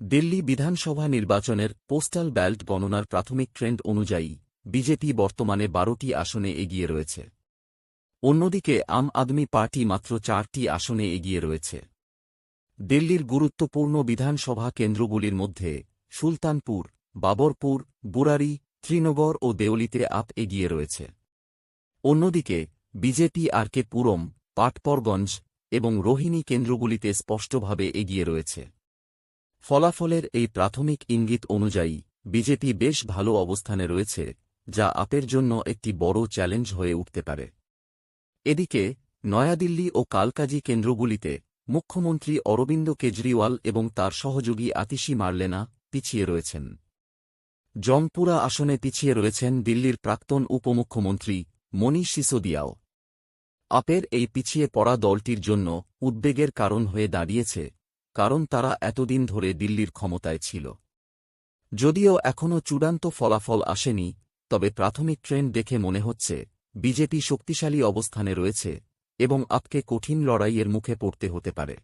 দিল্লি বিধানসভা নির্বাচনের postal ballot গণনার প্রাথমিক ট্রেন্ড অনুযায়ী বিজেপি বর্তমানে বারোটি আসনে এগিয়ে রয়েছে। অন্যদিকে আম আদমি পার্টি মাত্র চারটি আসনে এগিয়ে রয়েছে। দিল্লির গুরুত্বপূর্ণ বিধানসভা কেন্দ্রগুলির মধ্যে সুলতানপুর, বাবরপুর বুরারি ত্রিনগর ও দেওলিতে আপ এগিয়ে রয়েছে। অন্যদিকে বিজেপি আর কে পুরম, পাটপরগঞ্জ এবং রোহিণী কেন্দ্রগুলিতে স্পষ্টভাবে এগিয়ে রয়েছে। ফলাফলের এই প্রাথমিক ইঙ্গিত অনুযায়ী, বিজেপি বেশ ভালো অবস্থানে রয়েছে, যা আপের জন্য একটি বড় চ্যালেঞ্জ হয়ে উঠতে পারে। এদিকে, নয়াদিল্লি ও কালকাজি কেন্দ্রগুলিতে মুখ্যমন্ত্রী অরবিন্দ কেজরিওয়াল এবং তার সহযোগী আতিশি মার্লেনা পিছিয়ে রয়েছেন। জংপুরা আসনে পিছিয়ে রয়েছেন দিল্লির প্রাক্তন উপমুখ্যমন্ত্রী মনীষ সিসোদিয়াও। আপের এই পিছিয়ে পড়া দলটির জন্য উদ্বেগের কারণ হয়ে দাঁড়িয়েছে কারণ তারা এতদিন ধরে দিল্লির ক্ষমতায় ছিল। যদিও এখনও চূড়ান্ত ফলাফল আসেনি, তবে প্রাথমিক ট্রেন্ড দেখে মনে হচ্ছে, বিজেপি শক্তিশালী অবস্থানে রয়েছে এবং আপকে কঠিন লড়াইয়ের মুখে পড়তে হতে পারে।